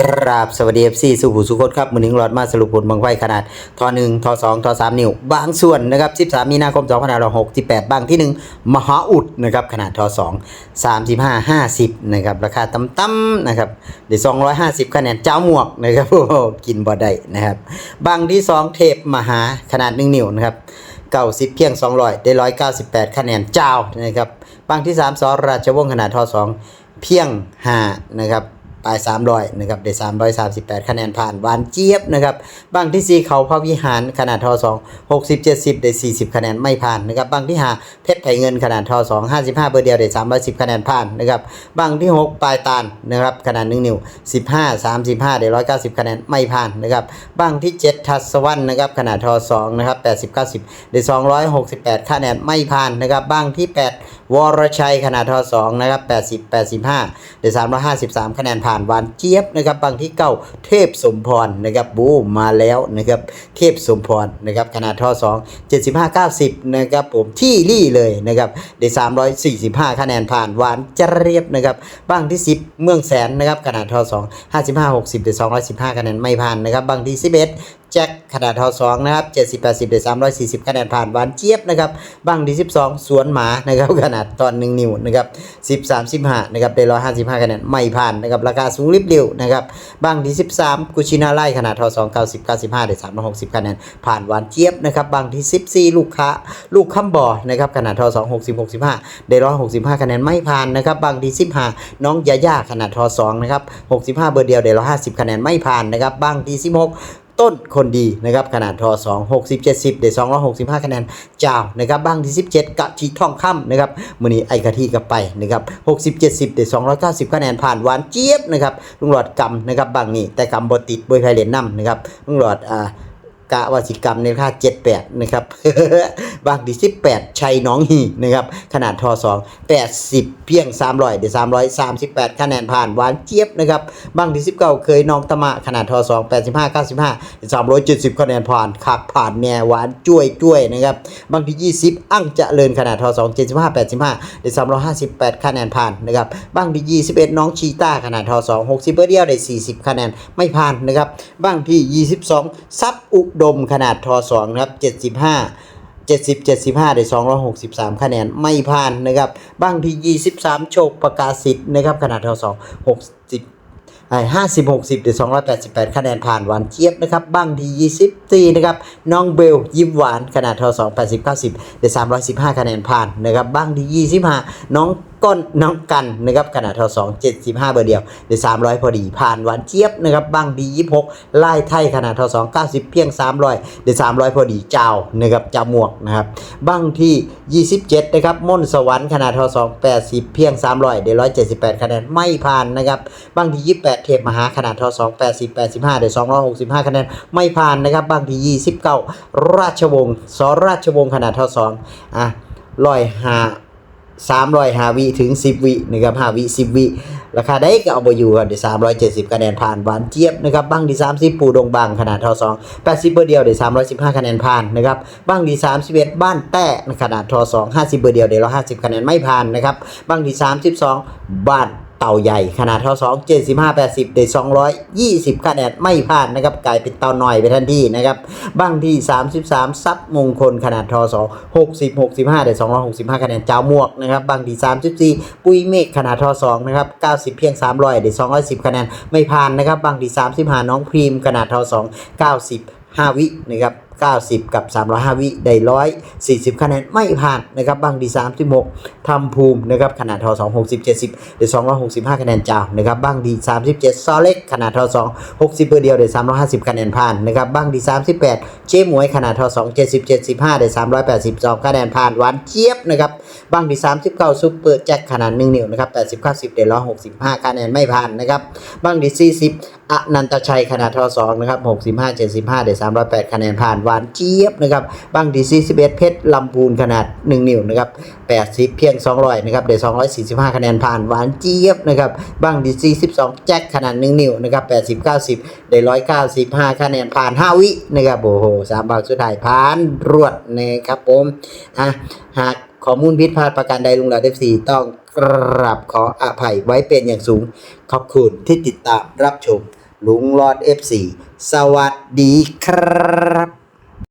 กราบสวัสดี FC สุขุสุขนครับมือหนึ่งหลอดมาสรุปผลบังไฟขนาดทอ1ทอ2ทอ3นิ้ว บางส่วนนะครับ13มีนาคม2568บแปดบางที่1มหาอุดนะครับขนาดทอ2 35 50นะครับราคาต่ำๆนะครับเดี๋ยว250คะแนนเจ้าหมวกนะครับโอ้กินบ่ได้นะครับบางที่2เทพมหาขนาด1นิ้วนะครับ90เพียง200ได้198คะแนนเจ้านะครับบางที่3สอราชวงศ์ขนาดทอ2เพียง5นะครับ ปลาย300นะครับได้338 คะแนนผ่านหวานเจี๊ยบนะครับบางที่ 4 เขาพระวิหารขนาดทอ2 60 70 ได้ 40 คะแนนไม่ผ่านนะครับบางที่5เพชรไผ่เงินขนาดทอ2 55 เบอร์เดียวได้310 คะแนนผ่านนะครับบางที่ 6 ปลายตาลนะครับขนาด1นิ้ว15 35 ได้ 190 คะแนนไม่ผ่านนะครับบางที่ 7 ทัศวรรณนะครับขนาดทอ2นะครับ80 90 ได้ 268 คะแนนไม่ผ่านนะครับบางที่ 8วรชัยขนาดทอ2นะครับ80 85ได้353คะแนนผ่านหวานเจี๊ยบนะครับบางที่9เทพสมพรนะครับบูมมาแล้วนะครับเทพสมพรนะครับขนาดทอ2 75 90นะครับผมที่รี่เลยนะครับได้345คะแนนผ่านหวานเจี๊ยบนะครับบางที่10เมืองแสนนะครับขนาดทอ2 55 60ได้215คะแนนไม่ผ่านนะครับบางที่11แจ็คขนาดเท่า2นะครับ70 80ได้340คะแนนผ่านหวานเจี๊ยบนะครับบังที่12สวนหมานะครับขนาดตอน1นิ้วนะครับ10 35นะครับได้155คะแนนไม่ผ่านนะครับราคาสูงริบเร็วนะครับบังที่13กุชินาไล่ขนาดเท่า2 90 95ได้360คะแนนผ่านหวานเจี๊ยบนะครับบังที่14ลูกค้าลูกค้ำบ่อนะครับขนาดเท่า2 60 65ได้165คะแนนไม่ผ่านนะครับบังที่15น้องยาย่าขนาดทอ2นะครับ65เบอร์เดียวได้150คะแนนไม่ผ่านนะครับบังที่16 ต้นคนดีนะครับขนาดทอ2 60 70 ได้ 265 คะแนนเจ้านะครับบ้างที่ 17กะชีทองค่ำนะครับมือนี้ไอกะทิกับไปนะครับ60 70 ได้ 290 คะแนนผ่านหวานเจี๊ยบนะครับลุงหลอดกำนะครับบางนี่แต่กำบติดบวยไพเรนนำนะครับลุงหลอดอ่า กะวาสิกรรมในค่า78นะครับบางที่18ชัยน้องหีนะครับ ขนาดทอ2 80เพียง300ได้338คะแนนผ่านหวานเจี๊ยบนะครับ บางที่19เคยน้องตมะขนาดทอ2 85 95ได้370คะแนนผ่านขับผ่านแนวหวานจ้วยจ้วยนะครับ บางที่20อั้งจะเจริญขนาดทอ2 75 85ได้358คะแนนผ่านนะครับ บางที่21น้องชีต้าขนาดทอ2 60เบอร์เดียวได้40คะแนนไม่ผ่านนะครับ บางที่22ซับอุดมขนาดทอ2นะครับ 75 70 75 ได้ 263 คะแนน ไม่ผ่านนะครับบางที่23 โชคประกาศสิทธิ์นะครับขนาดเท่า2 60ไอ้50 60ได้288คะแนนผ่านหวานเจี๊ยบนะครับบ้างที่24นะครับน้องเบลยิ้มหวานขนาดเท่า2 80 90ได้315คะแนนผ่านนะครับบ้างที่25น้อง ก้นน้องกันนะครับขนาดเท่า2 75เบอร์เดียวได้300พอดี ผ่านหวานเจี๊ยบนะครับบ้างที่26ไล่ไทยขนาดเท่า2 90เพียง300ได้300พอดีเจ้านะครับเจ้าหมวกนะครับบ้างที่27นะครับม่นสวรรค์ขนาดเท่า2 80เพียง300ได้178คะแนนไม่ผ่านนะครับบ้างที่28เทพมหาขนาดเท่า2 80 85ได้265คะแนนไม่ผ่านนะครับบ้างที่29ราชวงศ์สราชวงศ์ขนาดเท่า2อะร้อยห้า สามร้อยหาวิถึงสิบวินะครับห้าวิสิบวิราคาได้ก็เอาไปอยู่กันเดี๋ยวสามร้อยเจ็ดสิบคะแนนผ่านหวานเจี๊ยบนะครับบ้างดีสามสิบปูดงบางขนาดเท่าสองแปดสิบเบอร์เดียวเดี๋ยวสามร้อยสิบห้าคะแนนผ่านนะครับบ้างดีสามสิบเอ็ดบ้านแต้ขนาดทอสองห้าสิบเบอร์เดียวเดี๋ยวเราห้าสิบคะแนนไม่ผ่านนะครับบ้างดีสามสิบสองบ้าน เต่าใหญ่ขนาดเท่า2 75 80ได้220คะแนนไม่ผ่านนะครับกลายเป็นเต่าหน่อยไปทันทีนะครับบ้างที่ 33 ซับมงคลขนาดทอ2 60 65ได้265คะแนนเจ้าหมวกนะครับบ้างที่34 ปุ้ยเมฆขนาดทอ2นะครับ90 เพียง 300ได้210คะแนนไม่ผ่านนะครับบ้างที่35 น้องพรีมขนาดทอ2 90 5 วินะครับ 90 กับ 305 วิได้140 คะแนนไม่ผ่านนะครับบางดี36ทำภูมินะครับขนาดทอ2 60 70 ได้ 265 คะแนนจ้าวนะครับบางดี 37 ซอเล็กขนาดทอ2 60เบอร์เดียวได้ 350 คะแนนผ่านนะครับบางดี 38 เจ๊หมวยขนาดทอ2 70 75 ได้ 382 คะแนนผ่านหวานเจี๊ยบนะครับบางดี39ซุปเปอร์แจ็คขนาด1นิ้วนะครับ80 90ได้165 คะแนนไม่ผ่านนะครับบางดี 40อนันตชัยขนาดทอ2นะครับ65 75 ได้ 308 คะแนนผ่านหวานเจี๊ยบนะครับบางดี41เพชรลำพูนขนาด 1 นิ้วนะครับ80 เพียง 200นะครับได้245 คะแนนผ่านหวานเจี๊ยบนะครับบางดี42แจ็คขนาด 1 นิ้วนะครับ80 90 ได้ 195 คะแนนผ่าน 5 วินะครับโอ้โหสามบางสุดท้ายผ่านรวดนะครับผมอะหากข้อมูลผิดพลาดประการใดลุงหลาเอฟซีต้องกราบขออภัยไว้เป็นอย่างสูง ขอบคุณที่ติดตามรับชมลุงหลอด FC สวัสดีครับ